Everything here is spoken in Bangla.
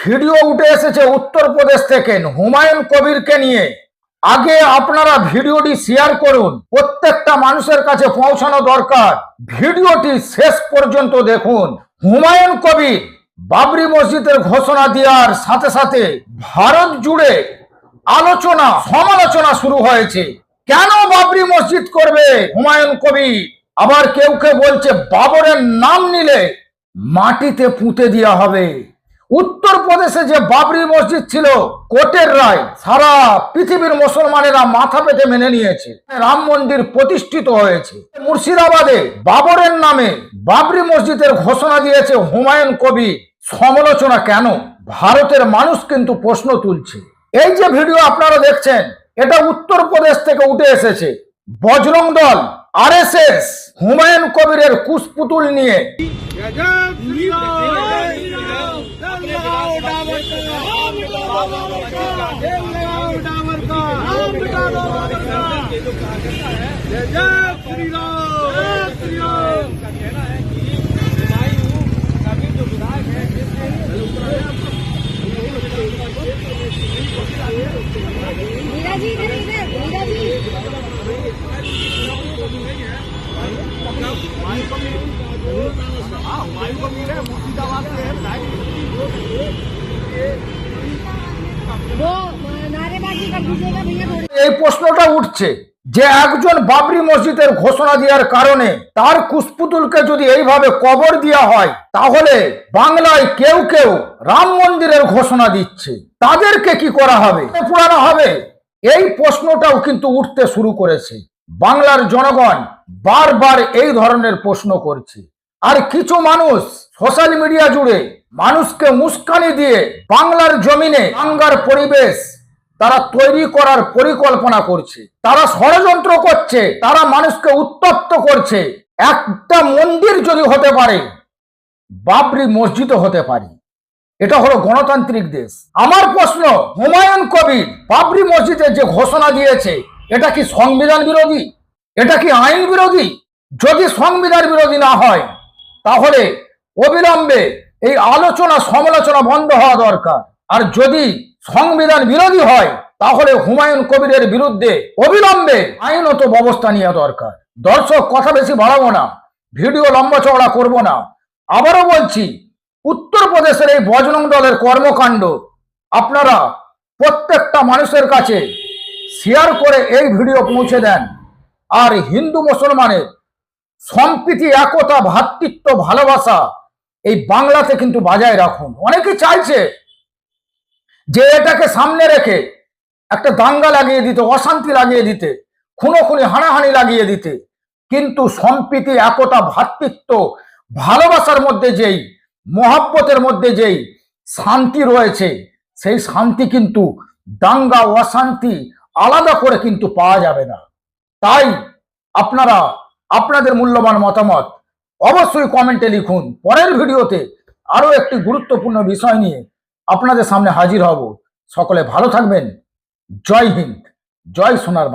ভিডিও উঠে এসেছে উত্তরপ্রদেশ থেকে। হুমায়ুন কবিরকে নিয়ে। আগে আপনারা ভিডিওটি শেয়ার করুন। প্রত্যেকটা মানুষের কাছে পৌঁছানো দরকার। ভিডিওটি শেষ পর্যন্ত দেখুন। হুমায়ুন কবির বাবরি মসজিদের ঘোষণা দেওয়ার সাথে সাথে ভারত জুড়ে আলোচনা, সমালোচনা শুরু হয়েছে। কেন বাবরি মসজিদ করবে? হুমায়ুন কবি আবার কেউ কেউ বলছে, বাবরের নাম নিলে মাটিতে পুঁতে দেওয়া হবে। উত্তরপ্রদেশে যে বাবরি মসজিদ ছিল, কোটের রায় সারা পৃথিবীর মুসলমানেরা মাথা পেতে মেনে নিয়েছে। রাম মন্দির প্রতিষ্ঠিত হয়েছে। মুর্শিদাবাদে বাবরের নামে বাবরি মসজিদের ঘোষণা দিয়েছে হুমায়ুন কবি সমালোচনা কেন? ভারতের মানুষ কিন্তু প্রশ্ন তুলছে। এই যে ভিডিও আপনারা দেখছেন এটা উত্তরপ্রদেশ থেকে উঠে এসেছে। বজরং দল আরএসএস হুমায়ুন কবিরের কুশপুতুল নিয়ে। जी इधर इधर मीरा जी वो नारेबाजी कर दीजिएगा भैया थोड़ी এই প্রশ্নটা উঠছে যে একজন বাবরি মসজিদের ঘোষণা দেওয়ার কারণে তার কুশপুতুলকে যদি এইভাবে কবর দেওয়া হয় তাহলে বাংলায় কেউ কেউ রাম মন্দিরের ঘোষণা দিচ্ছে তাদেরকে কি করা হবে পুরানো হবে এই প্রশ্নটাও কিন্তু উঠতে শুরু করেছে। বাংলার জনগণ বারবার এই ধরনের প্রশ্ন করছে। আর কিছু মানুষ সোশ্যাল মিডিয়া জুড়ে মানুষকে মুস্কানি দিয়ে বাংলার জমিনে বাংলার পরিবেশ তারা তৈরি করার পরিকল্পনা করছে। তারা ষড়যন্ত্র করছে, তারা মানুষকে উত্তপ্ত করছে। একটা মন্দির যদি হতে পারে, বাবরি মসজিদও হতে পারে। এটা হলো গণতান্ত্রিক দেশ। আমার প্রশ্ন, হুমায়ুন কবির বাবরি মসজিদের যে ঘোষণা দিয়েছে, এটা কি সংবিধান বিরোধী? এটা কি আইন বিরোধী? যদি সংবিধান বিরোধী না হয়, তাহলে অবিলম্বে এই আলোচনা সমালোচনা বন্ধ হওয়া দরকার। আর যদি সংবিধান বিরোধী হয়, তাহলে হুমায়ুন কবিরের বিরুদ্ধে অবিলম্বে আইনত ব্যবস্থা নেওয়া দরকার। দর্শক, কথা বেশি বাড়াবো না, ভিডিও লম্বা চওড়া করব না। আবারও বলছি উত্তরপ্রদেশের এই বজরং দলের কর্মকাণ্ড, আপনারা প্রত্যেকটা মানুষের কাছে শেয়ার করে এই ভিডিও পৌঁছে দেন। আর হিন্দু মুসলমানের সম্প্রীতি, একতা ভ্রাতৃত্ব ভালোবাসা এই বাংলাতে কিন্তু বজায় রাখুন। অনেকে চাইছে যে এটাকে সামনে রেখে একটা দাঙ্গা লাগিয়ে দিতে, অশান্তি লাগিয়ে দিতে, খুনোখুনি, হানাহানি লাগিয়ে দিতে। কিন্তু সম্প্রীতি, একতা ভ্রাতৃত্ব ভালোবাসার মধ্যে যেই মহাব্বতের মধ্যে যেই শান্তি রয়েছে, সেই শান্তি কিন্তু দাঙ্গা অশান্তি আলাদা করে কিন্তু পাওয়া যাবে না। তাই আপনারা, আপনাদের মূল্যবান মতামত অবশ্যই কমেন্টে লিখুন। পরের ভিডিওতে আরও একটি গুরুত্বপূর্ণ বিষয় নিয়ে আপনাদের সামনে হাজির হব। সকলে ভালো থাকবেন। জয় হিন্দ। জয় সোনার